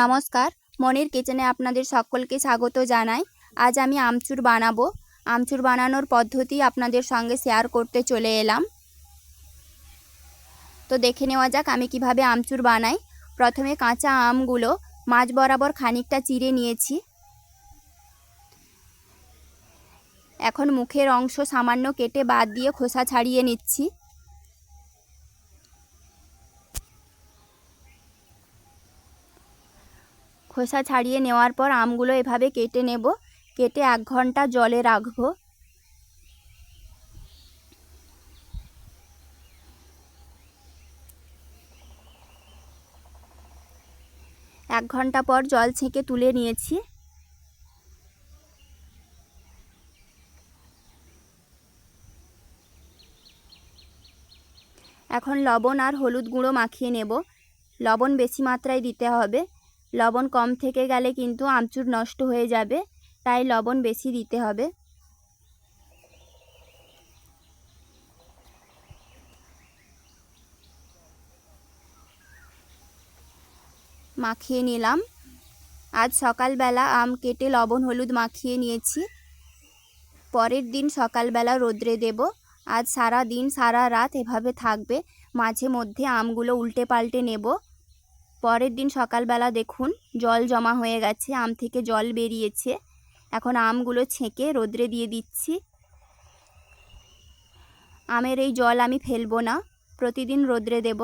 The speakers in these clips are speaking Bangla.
নমস্কার, মনির কিচেনে আপনাদের সকলকে স্বাগত জানাই। আজ আমি আমচুর বানাবো। আমচুর বানানোর পদ্ধতি আপনাদের সঙ্গে শেয়ার করতে চলে এলাম। তো দেখে নেওয়া যাক আমি কীভাবে আমচুর বানাই। প্রথমে কাঁচা আমগুলো মাঝ বরাবর খানিকটা চিড়ে নিয়েছি। এখন মুখের অংশ সামান্য কেটে বাদ দিয়ে খোসা ছাড়িয়ে নিচ্ছি। খোসা ছাড়িয়ে নেওয়ার পর আমগুলো এভাবে কেটে নেব। কেটে এক ঘণ্টা জলে রাখব। এক ঘণ্টা পর জল ছেঁকে তুলে নিয়েছি। এখন লবণ আর হলুদ গুঁড়ো মাখিয়ে নেব। লবণ বেশি মাত্রায় দিতে হবে। লবণ কম থেকে গেলে কিন্তু আমচুর নষ্ট হয়ে যাবে, তাই লবণ বেশি দিতে হবে। মাখিয়ে নিলাম। আজ সকালবেলা আম কেটে লবণ হলুদ মাখিয়ে নিয়েছি। পরের দিন সকালবেলা রোদ্রে দেব। আজ সারা দিন, সারা রাত এভাবে থাকবে। মাঝে মধ্যে আমগুলো উল্টে পাল্টে নেব। পরের দিন সকালবেলা দেখুন, জল জমা হয়ে গেছে, আম থেকে জল বেরিয়েছে। এখন আমগুলো ছেঁকে রোদ্রে দিয়ে দিচ্ছি। আমের এই জল আমি ফেলব না, প্রতিদিন রোদ্রে দেব।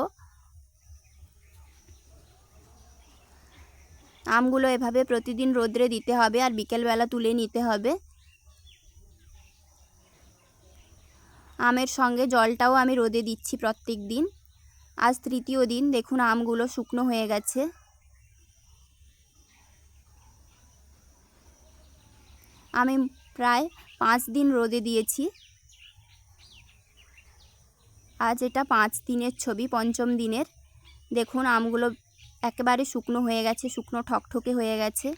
আমগুলো এভাবে প্রতিদিন রোদ্রে দিতে হবে আর বিকেলবেলা তুলে নিতে হবে। আমের সঙ্গে জলটাও আমি রোদে দিচ্ছি প্রত্যেক দিন। আজ তৃতীয় দিন, দেখুন আমগুলো শুকনো হয়ে গেছে। আমি প্রায় পাঁচ দিন রোদে দিয়েছি। আজ এটা পাঁচ দিনের ছবি, পঞ্চম দিনের। দেখুন আমগুলো একেবারে শুকনো হয়ে গেছে, শুকনো ঠকঠকে হয়ে গেছে।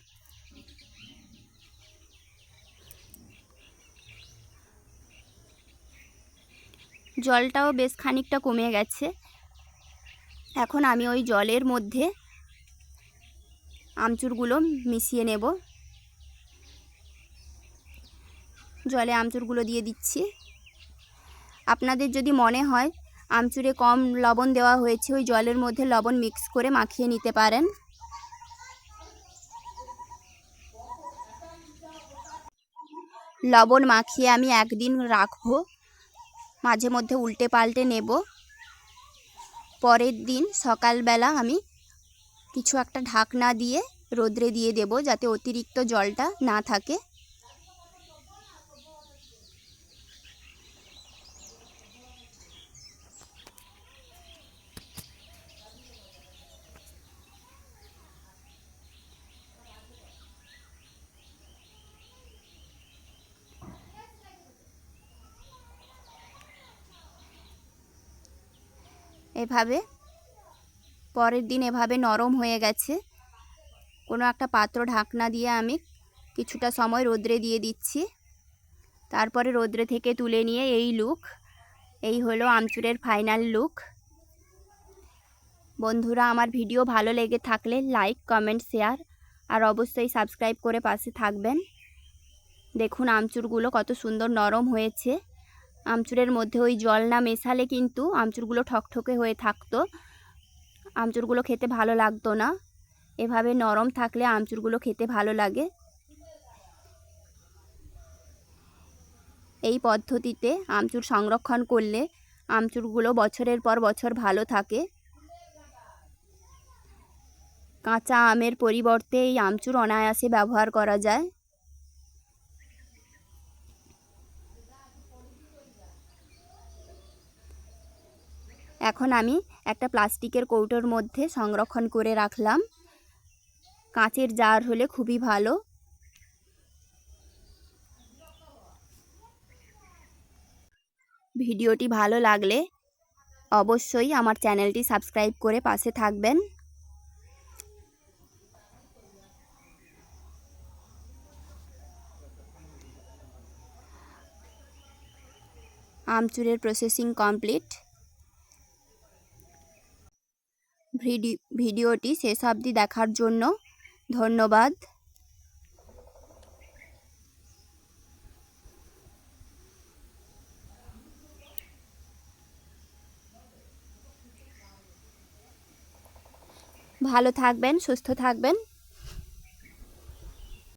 জলটাও বেশ খানিকটা কমে গেছে। এখন আমি ওই জলের মধ্যে আমচুরগুলো মিশিয়ে নেব। জলে আমচুরগুলো দিয়ে দিচ্ছি। আপনাদের যদি মনে হয় আমচুরে কম লবণ দেওয়া হয়েছে, ওই জলের মধ্যে লবণ মিক্স করে মাখিয়ে নিতে পারেন। লবণ মাখিয়ে আমি একদিন রাখব, মাঝে মধ্যে উল্টে পাল্টে নেব। পরের দিন সকালবেলা আমি কিছু একটা ঢাকনা দিয়ে রোদ্রে দিয়ে দেবো যাতে অতিরিক্ত জলটা না থাকে। এভাবে। পরের দিন এভাবে নরম হয়ে গেছে। কোনো একটা পাত্র ঢাকনা দিয়ে আমি কিছুটা সময় রোদ্রে দিয়ে দিচ্ছি। তারপরে রোদ্রে থেকে তুলে নিয়ে এই লুক, এই হলো আমচুরের ফাইনাল লুক। বন্ধুরা, আমার ভিডিও ভালো লেগে থাকলে লাইক, কমেন্ট, শেয়ার আর অবশ্যই সাবস্ক্রাইব করে পাশে থাকবেন। দেখুন আমচুরগুলো কত সুন্দর নরম হয়েছে। আমচুরের মধ্যে ওই জল না মেশালে কিন্তু আমচুরগুলো ঠকঠকে হয়ে থাকতো। আমচুরগুলো খেতে ভালো লাগতো না। এভাবে নরম থাকলে আমচুরগুলো খেতে ভালো লাগে। এই পদ্ধতিতে আমচুর সংরক্ষণ করলে আমচুরগুলো বছরের পর বছর ভালো থাকে। কাঁচা আমের পরিবর্তে এই আমচুর অনায়াসে ব্যবহার করা যায়। এখন আমি একটা প্লাস্টিকের কৌটোর মধ্যে সংরক্ষণ করে রাখলাম। কাঁচের জার হলে খুবই ভালো। ভিডিওটি ভালো লাগলে অবশ্যই আমার চ্যানেলটি সাবস্ক্রাইব করে পাশে থাকবেন। আমচুরের প্রসেসিং কমপ্লিট। ভিডিওটি শেষ অবধি দেখার জন্য ধন্যবাদ। ভালো থাকবেন সুস্থ থাকবেন।